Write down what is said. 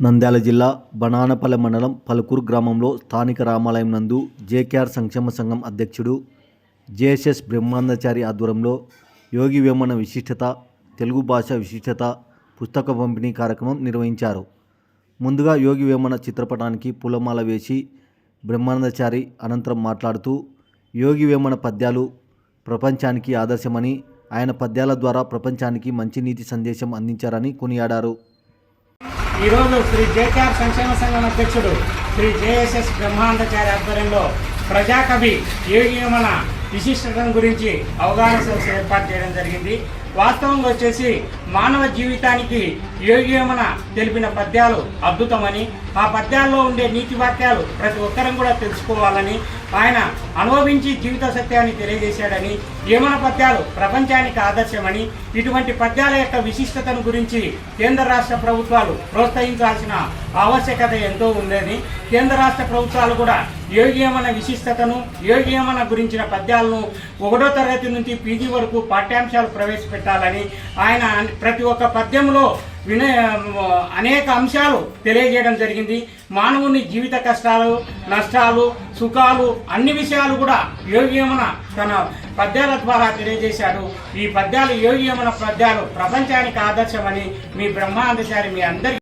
నంద్యాల జిల్లా బనానపల్లె మండలం పలుకూరు గ్రామంలో స్థానిక రామాలయం నందు జేకేఆర్ సంక్షేమ సంఘం అధ్యక్షుడు జేఎస్ఎస్ బ్రహ్మాందచారి ఆధ్వర్యంలో యోగి వేమన విశిష్టత తెలుగు భాష విశిష్టత పుస్తక పంపిణీ కార్యక్రమం నిర్వహించారు. ముందుగా యోగి వేమన చిత్రపటానికి పూలమాల వేసి బ్రహ్మానందచారి అనంతరం మాట్లాడుతూ యోగి వేమన పద్యాలు ప్రపంచానికి ఆదర్శమని ఆయన పద్యాల ద్వారా ప్రపంచానికి మంచి నీతి సందేశం అందించారని కొనియాడారు. ఈరోజు శ్రీ జేకేఆర్ సంక్షేమ సంఘం అధ్యక్షుడు శ్రీ జేఎస్ఎస్ బ్రహ్మాండచారి ఆధ్వర్యంలో ప్రజాకవి యోగియమన విశిష్టతను గురించి అవగాహన సదస్సు ఏర్పాటు చేయడం జరిగింది. వాస్తవంగా వచ్చేసి మానవ జీవితానికి యోగ్యమన తెలిపిన పద్యాలు అద్భుతమని ఆ పద్యాల్లో ఉండే నీతి వాక్యాలు ప్రతి ఒక్కరం కూడా తెలుసుకోవాలని ఆయన అనుభవించి జీవిత సత్యాన్ని తెలియజేశాడని యమన పద్యాలు ప్రపంచానికి ఆదర్శమని ఇటువంటి పద్యాల యొక్క విశిష్టతను గురించి కేంద్ర రాష్ట్ర ప్రభుత్వాలు ప్రోత్సహించాల్సిన ఆవశ్యకత ఎంతో ఉందని కేంద్ర రాష్ట్ర ప్రభుత్వాలు కూడా యోగ్యమన విశిష్టతను యోగ్యమన గురించిన పద్యాలను ఒకటో తరగతి నుంచి పీజీ వరకు పాఠ్యాంశాలు పెట్టాలని ఆయన ప్రతి ఒక్క పద్యంలో వినయ అనేక అంశాలు తెలియజేయడం జరిగింది. మానవుని జీవిత కష్టాలు నష్టాలు సుఖాలు అన్ని విషయాలు కూడా యోగ్యమున తన పద్యాల ద్వారా తెలియజేశాడు. ఈ పద్యాలు యోగ్యమున పద్యాలు ప్రపంచానికి ఆదర్శమని మీ బ్రహ్మాందచారి మీ అందరికీ